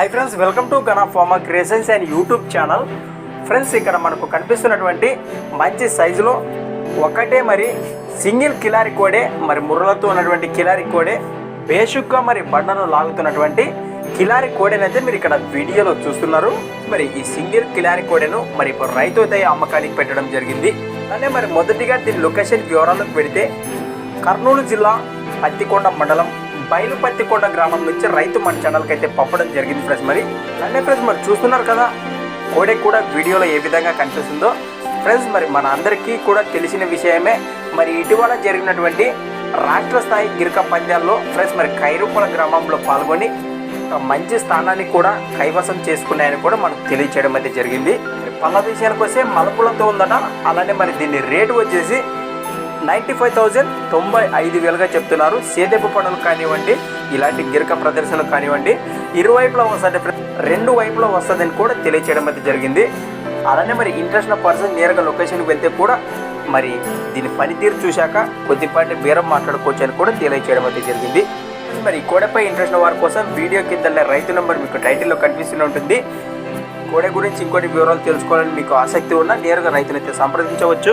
Hi friends welcome to Gana pharma creations and YouTube channel friends ఇక్కడ మనకు కనిపిస్తున్నటువంటి మంచి సైజులో ఒకటే మరి సింగిల్ కిలారి కోడే మరి ముర్రలతో ఉన్నటువంటి కిలారి కోడే బేషుగ్గా మరి బండను లాగుతున్నటువంటి కిలారి కోడెనైతే మీరు ఇక్కడ వీడియోలో చూస్తున్నారు. మరి ఈ సింగిల్ కిలారి కోడెను మరి ఇప్పుడు రైతు అయితే అమ్మకానికి పెట్టడం జరిగింది. అలానే మరి మొదటిగా దీని లొకేషన్ వివరాలకు పెడితే కర్నూలు జిల్లా పత్తికొండ మండలం బయలు గ్రామం నుంచి రైతు మన ఛానల్కి అయితే పంపడం జరిగింది ఫ్రెండ్స్. మరి అంటే ఫ్రెండ్స్ మరి చూస్తున్నారు కదా? కోడే కూడా వీడియోలో ఏ విధంగా కనిపిస్తుందో. ఫ్రెండ్స్ మరి మన అందరికీ కూడా తెలిసిన విషయమే. మరి ఇటీవల జరిగినటువంటి రాష్ట్ర స్థాయి గిరిక పంద్యాల్లో ఫ్రెండ్స్ మరి ఖైరుపల గ్రామంలో పాల్గొని ఒక మంచి స్థానాన్ని కూడా కైవసం చేసుకున్నాయని కూడా మనకు తెలియచేయడం అయితే జరిగింది. పళ్ళ విషయానికి వస్తే మలుపులతో ఉందట. అలానే మరి దీని రేటు వచ్చేసి నైంటీ ఫైవ్ థౌజండ్ తొంభై ఐదు వేలుగా చెప్తున్నారు. సేదెపు పనులు కానివ్వండి ఇలాంటి గిరక ప్రదర్శనలు కానివ్వండి ఇరువైపులా వస్తుంది రెండు వైపులా వస్తుందని కూడా తెలియచేయడం అయితే జరిగింది. అలానే మరి ఇంట్రెస్ట్ పర్సన్ నేరుగా లొకేషన్కి వెళ్తే కూడా మరి దీని పనితీరు చూశాక కొద్దిపాటి బేరం మాట్లాడుకోవచ్చు అని కూడా తెలియచేయడం అయితే జరిగింది. మరి కోడపై ఇంట్రెస్ట్ వారి కోసం వీడియో కింద రైతు నెంబర్ మీకు టైటిల్లో కనిపిస్తూనే ఉంటుంది. కోడె గురించి ఇంకోటి వివరాలు తెలుసుకోవాలని మీకు ఆసక్తి ఉన్నా నేరుగా రైతునైతే సంప్రదించవచ్చు.